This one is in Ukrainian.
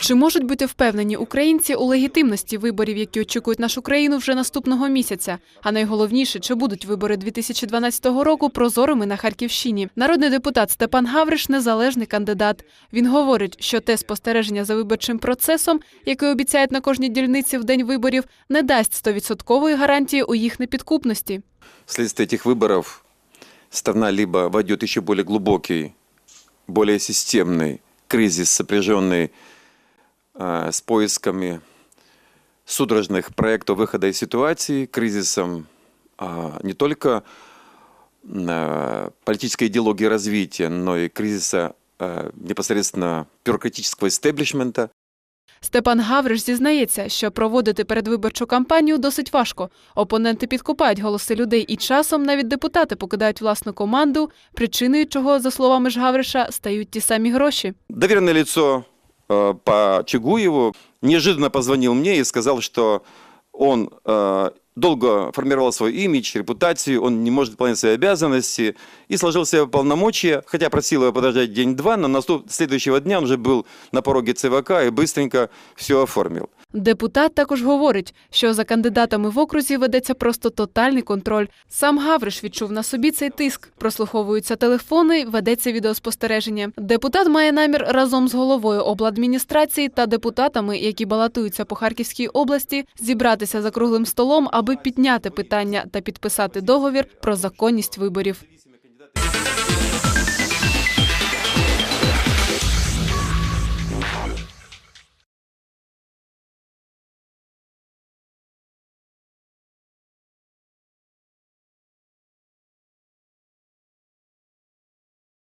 Чи можуть бути впевнені українці у легітимності виборів, які очікують нашу країну вже наступного місяця? А найголовніше, чи будуть вибори 2012 року прозорими на Харківщині? Народний депутат Степан Гавриш незалежний кандидат. Він говорить, що те спостереження за виборчим процесом, який обіцяють на кожній дільниці в день виборів, не дасть стовідсоткової гарантії у їх непідкупності. Вследствие этих выборов страна либо войдет еще более глубокий, более системный кризис, сопряженный э, с поисками судорожных проектов выхода из ситуации, кризисом а, не только э, политической идеологии развития, но и кризиса э, непосредственно бюрократического истеблишмента, Степан Гавриш зізнається, що проводити передвиборчу кампанію досить важко. Опоненти підкупають голоси людей і часом навіть депутати покидають власну команду, причиною чого, за словами ж Гавриша, стають ті самі гроші. Доверенное лицо э, по Чугуеву неожиданно позвонил мне и сказал, что он э, долго формировал свой имидж, репутацию, он не может выполнять свои обязанности и сложил себе полномочия, хотя просил его подождать день-два, но наступ- следующего дня он уже был на пороге ЦВК и быстренько все оформил. Депутат також говорить, що за кандидатами в окрузі ведеться просто тотальний контроль. Сам Гавриш відчув на собі цей тиск. Прослуховуються телефони, ведеться відеоспостереження. Депутат має намір разом з головою обладміністрації та депутатами, які балотуються по Харківській області, зібратися за круглим столом, аби підняти питання та підписати договір про законність виборів.